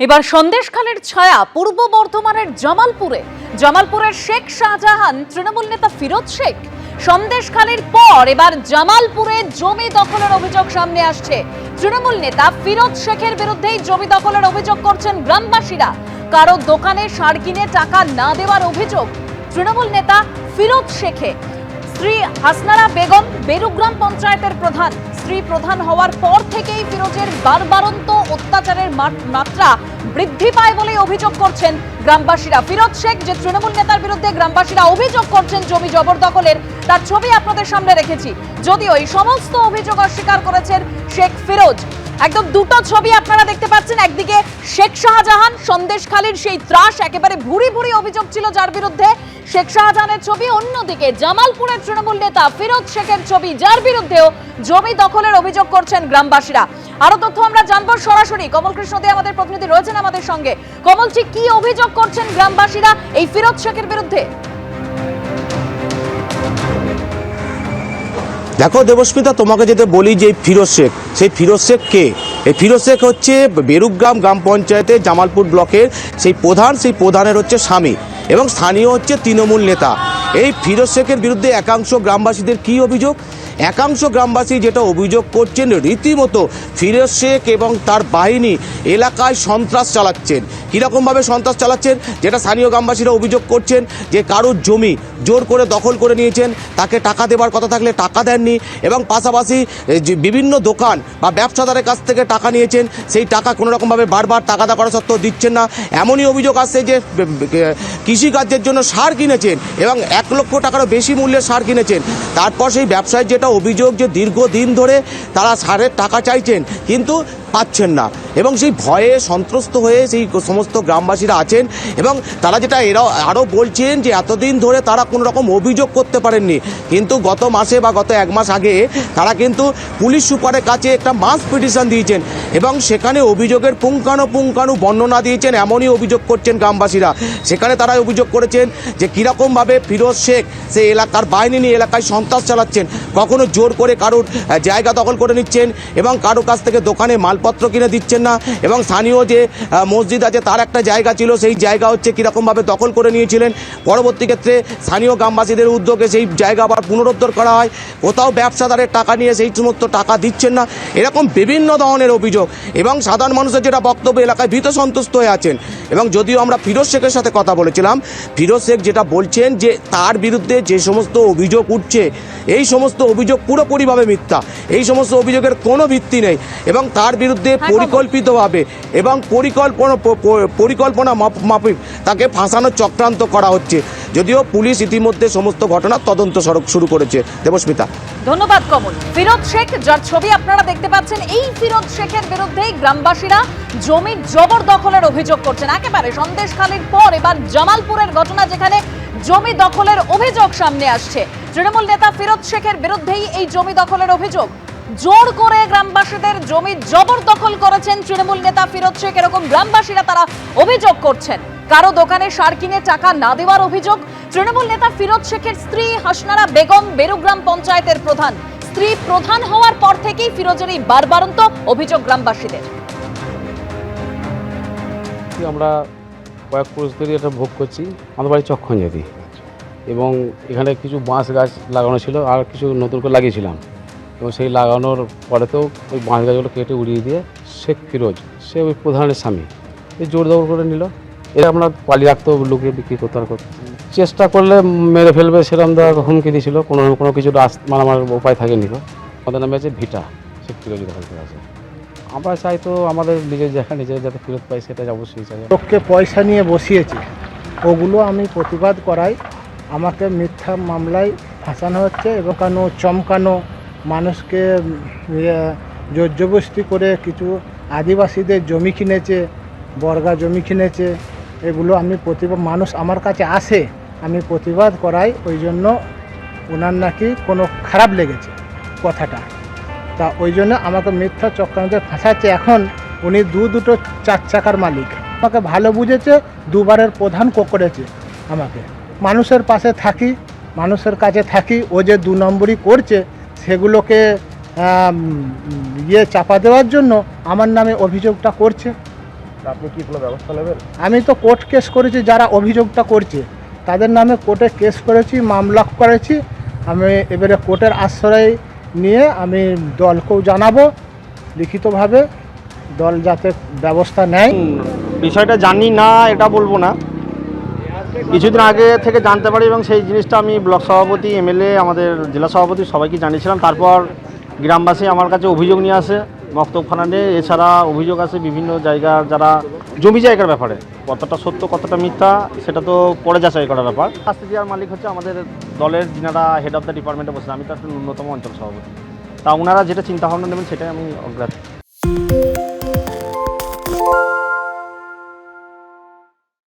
এবার সন্দেশখালের ছায়া পূর্ব বর্ধমানের জামালপুরে। জামালপুরের শেখ শাহজাহান, তৃণমূল নেতা ফিরোজ শেখ। সন্দেশখালের পর এবার জামালপুরে জমি দখলের অভিযোগ সামনে আসছে। তৃণমূল নেতা ফিরোজ শেখের বিরুদ্ধেই জমি দখলের অভিযোগ করছেন গ্রামবাসীরা। কারও দোকানে সার কিনে টাকা না দেওয়ার অভিযোগ তৃণমূল নেতা ফিরোজ শেখে। স্ত্রী হাসনারা বেগম, বেরুগ্রাম পঞ্চায়েতের প্রধান। স্ত্রী প্রধান হওয়ার পর থেকেই ফিরোজের বারবারন্ত অত্যাচারের মাত্রা বৃদ্ধি পায় বলেই অভিযোগ করছেন গ্রামবাসীরা। ফিরোজ শেখ, যে তৃণমূল নেতার বিরুদ্ধে গ্রামবাসীরা অভিযোগ করছেন জমি জবরদখলের তার ছবি আপনাদের সামনে রেখেছি। যদিও এই সমস্ত অভিযোগ অস্বীকার করেছেন শেখ ফিরোজ। একদম দুটো ছবি আপনারা দেখতে পাচ্ছেন। একদিকে শেখ শাহজাহান সন্দেশখালীর সেই ত্রাস, একেবারে ভুরি ভুরি অভিযোগ ছিল যার বিরুদ্ধে শেখ শাহজাহানের ছবি। অন্যদিকে জামালপুরের তৃণমূল নেতা ফিরোজ শেখের ছবি, যার বিরুদ্ধেও জমি দখলের অভিযোগ করছেন গ্রামবাসীরা। আরও তথ্য আমরা জানব সরাসরি। কমল কৃষ্ণ দে আমাদের প্রতিনিধি রয়েছেন আমাদের সঙ্গে। কমল, ঠিক কি অভিযোগ করছেন গ্রামবাসীরা এই ফিরোজ শেখের বিরুদ্ধে? দেখো দেবস্মিতা, তোমাকে যেতে বলি যে ফিরোজ শেখ, সেই ফিরোজ শেখ কে? এই ফিরোজ শেখ হচ্ছে বেরুগ্রাম গ্রাম পঞ্চায়েতের জামালপুর ব্লকের সেই প্রধান, সেই প্রধানের হচ্ছে স্বামী এবং স্থানীয় হচ্ছে তৃণমূল নেতা। এই ফিরোজ শেখের বিরুদ্ধে একাংশ গ্রামবাসীদের কি অভিযোগ? একাংশ গ্রামবাসী যেটা অভিযোগ করছেন, রীতিমতো ফিরোজ শেখ এবং তার বাহিনী এলাকায় সন্ত্রাস চালাচ্ছেন। কীরকমভাবে সন্ত্রাস চালাচ্ছেন, যেটা স্থানীয় গ্রামবাসীরা অভিযোগ করছেন যে কারোর জমি জোর করে দখল করে নিয়েছেন, তাকে টাকা দেওয়ার কথা থাকলে টাকা দেননি এবং পাশাপাশি বিভিন্ন দোকান বা ব্যবসাদারের কাছ থেকে টাকা নিয়েছেন, সেই টাকা কোনো রকমভাবে বারবার টাকা দেওয়া করা সত্ত্বেও দিচ্ছেন না। এমনই অভিযোগ আসছে যে কৃষিকার্যের জন্য সার কিনেছেন এবং এক লক্ষ টাকারও বেশি মূল্যের সার কিনেছেন। তারপর সেই ব্যবসায়ীর যেটা অভিযোগ যে দীর্ঘদিন ধরে তারা সারের টাকা চাইছেন। কিন্তু পাচ্ছেন না। এবং সেই ভয়ে সন্ত্রস্ত হয়ে সেই সমস্ত গ্রামবাসীরা আছেন এবং তারা যেটা এরাও আরও বলছেন যে এতদিন ধরে তারা কোনো রকম অভিযোগ করতে পারেননি। কিন্তু গত মাসে বা গত এক মাস আগে তারা কিন্তু পুলিশ সুপারের কাছে একটা মাস পিটিশন দিয়েছেন এবং সেখানে অভিযোগের পুঙ্খানুপুঙ্খানু বর্ণনা দিয়েছেন, এমনই অভিযোগ করছেন গ্রামবাসীরা। সেখানে তারা অভিযোগ করেছেন যে কীরকমভাবে ফিরোজ শেখ সে এলাকার বাইরে নিয়ে এলাকায় সন্ত্রাস চালাচ্ছেন, কখনো জোর করে কারোর জায়গা দখল করে নিচ্ছেন এবং কারোর কাছ থেকে দোকানে মালপত্র কিনে দিচ্ছেন না এবং স্থানীয় যে মসজিদ আছে তার একটা জায়গা ছিল, সেই জায়গা হচ্ছে কীরকমভাবে দখল করে নিয়েছিলেন। পরবর্তী ক্ষেত্রে স্থানীয় গ্রামবাসীদের উদ্যোগে সেই জায়গা আবার পুনরুদ্ধার করা হয়। কোথাও ব্যবসাদারের টাকা নিয়ে সেই সমস্ত টাকা দিচ্ছেন না। এরকম বিভিন্ন ধরনের অভিযোগ এবং সাধারণ মানুষের যেটা বক্তব্য, এলাকায় ভীত সন্তুষ্ট হয়ে আছেন। এবং যদিও আমরা ফিরোজ শেখের সাথে কথা বলেছিলাম, ফিরোজ শেখ যেটা বলছেন যে, তার বিরুদ্ধে যে সমস্ত অভিযোগ উঠছে, এই সমস্ত অভিযোগ পুরোপুরিভাবে মিথ্যা। এই সমস্ত অভিযোগের কোনো ভিত্তি নেই। এবং তার বিরুদ্ধে কমল। পরিকল্পিতভাবে এবং পরিকল্পনা পরিকল্পনা মাফিক তাকে ফাঁসানোর চক্রান্ত করা হচ্ছে। যদিও পুলিশ ইতিমধ্যে সমস্ত ঘটনার তদন্ত সড়ক শুরু করেছে। দেবস্মিতা। ধন্যবাদ কমল। ফিরোজ শেখ যার ছবি আপনারা দেখতে পাচ্ছেন এই ফিরোজ শেখের বিরুদ্ধেই গ্রামবাসীরা জমির জবরদখলের অভিযোগ করছেন। একেবারে সন্দেশখালীর পর এবার জামালপুরের ঘটনা যেখানে জমি দখলের অভিযোগ সামনে আসছে। তৃণমূল নেতা ফিরোজ শেখের বিরুদ্ধেই এই জমি দখলের অভিযোগ। জোর করে গ্রামবাসীদের জমি জবরদখল করেছেন তৃণমূল নেতা ফিরোজ শেখ। এরকম গ্রামবাসীরা তারা অভিযোগ করছেন। কারও দোকানে সার কিনে টাকা না দেওয়ার অভিযোগ। তৃণমূল নেতা ফিরোজ শেখের স্ত্রী হাসনারা বেগম বেরুগ্রাম পঞ্চায়েতের প্রধান। স্ত্রী প্রধান হওয়ার পর থেকেই ফিরোজের এই বারবারন্ত অভিযোগ গ্রামবাসীদের। আমরা কয়েক পুরুষ ধরে এটা ভোগ করছি। আমাদের বাড়ি চক্ষঞ্জাতি এবং এখানে কিছু বাঁশ গাছ লাগানো ছিল আর কিছু নতুন করে লাগিয়েছিলাম। এবং সেই লাগানোর পরেতেও ওই বাঁশ গাছগুলো কেটে উড়িয়ে দিয়ে শেখ ফিরোজ, সে ওই প্রধানের স্বামী। এই জোর দৌড় করে নিল। এরা আমরা পালিয়ে রাখতো লুকিয়ে বিক্রি করতে আর করতে চেষ্টা করলে মেরে ফেলবে সেরকম দেওয়া হুমকি দিয়েছিল কোনো কোনো কিছু আমার উপায় থাকেনি তো। আমাদের নামে আছে ভিটা শেখ ফিরোজ দখল আছে। আমরা চাই তো আমাদের নিজের জায়গা, নিজের যাতে ফেরত পাই সেটা অবশ্যই চাই। লোককে পয়সা নিয়ে বসিয়েছে। ওগুলো আমি প্রতিবাদ করাই। আমাকে মিথ্যা মামলায় ফাঁসানো হচ্ছে এবং কেন চমকানো মানুষকে ইয়ে, করে কিছু আদিবাসীদের জমি কিনেছে বর্গা জমি কিনেছে এগুলো আমি প্রতিবাদ মানুষ আমার কাছে আসে আমি প্রতিবাদ করাই ওই জন্য ওনার নাকি কোনো খারাপ লেগেছে কথাটা। তা ওই জন্য আমাকে মিথ্যা চক্রান্তে ফাঁসাচ্ছে এখন উনি দু দুটো চার চাকার মালিক। আমাকে ভালো বুঝেছে দুবারের প্রধান করেছে আমাকে। মানুষের পাশে থাকি মানুষের কাছে থাকি ও যে দু নম্বরই করছে সেগুলোকে ইয়ে চাপা দেওয়ার জন্য আমার নামে অভিযোগটা করছে। আপনি কি কোনো ব্যবস্থা নেবেন? আমি তো কোর্ট কেস করেছি যারা অভিযোগটা করছে তাদের নামে কোর্টে কেস করেছি মামলা করেছি। আমি এবারে কোর্টের আশ্রয় নিয়ে আমি দলকেও জানাব লিখিতভাবে দল যাতে ব্যবস্থা নেয়। বিষয়টা জানি না এটা বলব না। কিছুদিন আগে থেকে জানতে পারি এবং সেই জিনিসটা আমি ব্লক সভাপতি, এমএলএ, আমাদের জেলা সভাপতি সবাইকে জানিয়েছিলাম। তারপর গ্রামবাসী আমার কাছে অভিযোগ নিয়ে আসে মক্তবখানা নিয়ে। এছাড়া অভিযোগ আছে বিভিন্ন জায়গার যারা জমি জায়গার ব্যাপারে, কতটা সত্য, কতটা মিথ্যা, সেটা তো পরে যাচাই করার ব্যাপার। শাস্তি দেওয়ার মালিক হচ্ছে আমাদের দলের যিনারা হেড অফ দ্য ডিপার্টমেন্টে বসে আমি তো একটা ন্যূনতম অঞ্চল সভাপতি। তা ওনারা যেটা চিন্তা ভাবনা নেবেন সেটাই আমি অগ্রাহ্য